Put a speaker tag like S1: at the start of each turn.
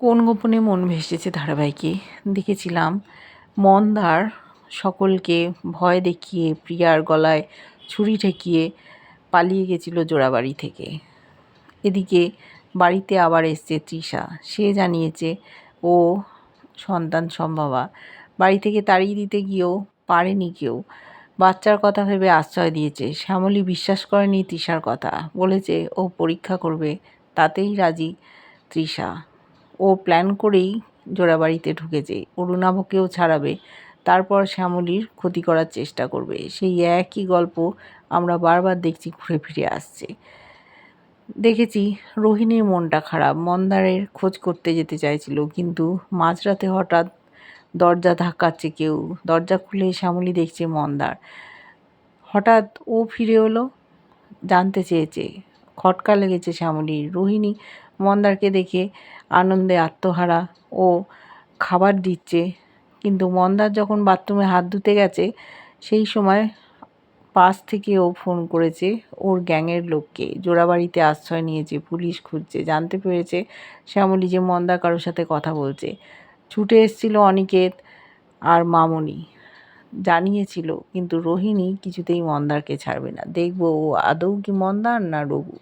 S1: কোন গোপনে মন ভেসেছে ধারাবাহিকে? দেখেছিলাম মন্দার সকলকে ভয় দেখিয়ে প্রিয়ার গলায় ছুরি ঠেকিয়ে পালিয়ে গেছিল জোড়াবাড়ি থেকে। এদিকে বাড়িতে আবার এসছে তৃষা। সে জানিয়েছে, ও সন্তান সম্ভবা। বাড়ি থেকে তাড়িয়ে দিতে গিয়েও পারেনি কেউ। বাচ্চার কথা ভেবে আশ্রয় দিয়েছে। শ্যামলী বিশ্বাস করেনি তৃষার কথা। বলেছে, ও পরীক্ষা করবে, তাতেই রাজি তৃষা। ও প্ল্যান করেই জোড়াবাড়িতে ঢুকেছে অরুণাভকেও ছাড়াবে। তারপর শ্যামলীর ক্ষতি করার চেষ্টা করবে। সেই একই গল্প আমরা বারবার দেখছি ঘুরে ফিরে আসছে। দেখেছি রোহিণীর মনটা খারাপ, মন্দারের খোঁজ করতে যেতে চাইছিল, কিন্তু মাঝরাতে হঠাৎ দরজা ধাক্কাচ্ছে কেউ। দরজা খুলে শ্যামলী দেখছে মন্দার। হঠাৎ ও ফিরে এলো, জানতে চেয়েছে খটকা লেগেছে শ্যামলীর। রোহিণী মন্দারকে দেখে আনন্দে আত্মহারা ও খাবার দিচ্ছে। কিন্তু মন্দার যখন বাথরুমে হাত ধুতে গেছে, সেই সময় পাশ থেকে ও ফোন করেছে ওর গ্যাংয়ের লোককে। জোড়াবাড়িতে আশ্রয় নিয়েছে, পুলিশ খুঁজছে, জানতে পেরেছে শ্যামলী যে মন্দা কারোর সাথে কথা বলছে। ছুটে এসেছিল অনিকেত আর মামনি। জানিয়েছিল, কিন্তু রোহিণী কিছুতেই মন্দারকে ছাড়বে না। দেখব ও আদৌ কি মন্দার না রঘু।